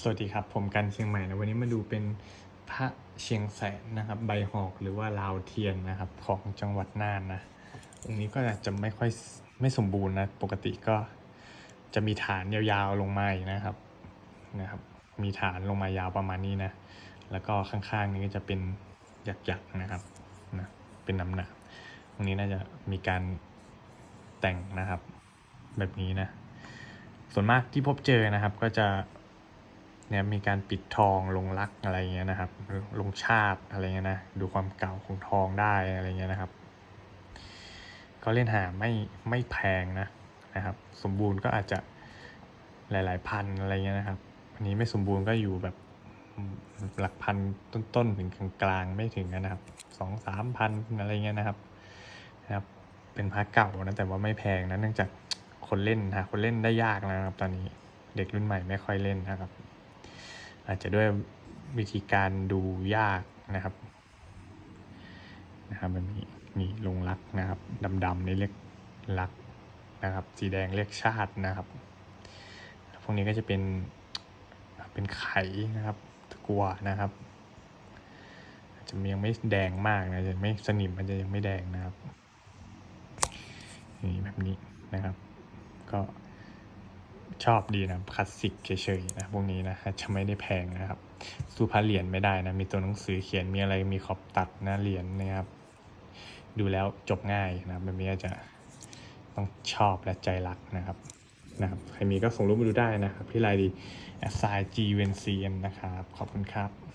สวัสดีครับ ผมกันเชียงใหม่นะวันนี้มาดูเป็นพระเชียงแสนนะครับ ใบหอกหรือว่าลาวเทียนนะครับ ของจังหวัดน่านนะองค์นี้ก็อาจจะไม่ค่อยไม่สมบูรณ์นะ ปกติก็จะมีฐานยาวๆลงมาอีกนะครับนะครับ มีฐานลงมายาวประมาณนี้นะ แล้วก็ข้างๆนี้ก็จะเป็นหยักๆนะครับนะเป็นน้ำหนักตรงนี้น่าจะมีการแต่งนะครับ แบบนี้นะ ส่วนมากที่พบเจอนะครับก็จะ เนี่ยมีการปิดทองลงรักอะไรเงี้ยนะครับ ลงชาติอะไรเงี้ยนะดูความเก่าของทองได้อะไรเงี้ยนะครับ ก็เล่นหาไม่ไม่แพงนะนะครับ สมบูรณ์ก็อาจจะหลาย ๆ พันอะไรเงี้ยนะครับ อันนี้ไม่สมบูรณ์ก็อยู่แบบหลักพันต้นๆถึงกลางๆไม่ถึงนะครับสองสามพันอะไรเงี้ยนะครับนะครับ เป็นพระเก่านะแต่ว่าไม่แพงนะเนื่องจากคนเล่นหาคนเล่นได้ยากนะครับ ตอนนี้เด็กรุ่นใหม่ไม่ค่อยเล่นนะครับ อาจจะด้วยวิธีการดูยากนะครับนะครับมันมีมีลงรักนะครับดำๆนี่เรียกรักนะครับ สีแดงเรียกชาตินะครับ พวกนี้ก็จะเป็นเป็นไข่นะครับตะกัวนะครับอาจจะยังไม่แดงมากนะจะไม่สนิมมันจะยังไม่แดงนะครับนี่แบบนี้นะครับ ชอบดีนะคลาสสิกเฉยๆนะพวกนี้นะจะไม่ได้แพงนะครับ สู้พระเหรียญไม่ได้นะมีตัวหนังสือเขียนมีอะไรมีขอบตัดนะเหรียญนะครับ ดูแล้วจบง่ายนะครับบนี้จะต้องชอบและใจรักนะครับนะครับใครมีก็ส่งรูปมาดูได้นะครับพี่ไลายดี s i g u n c m นะครับ ขอบคุณครับ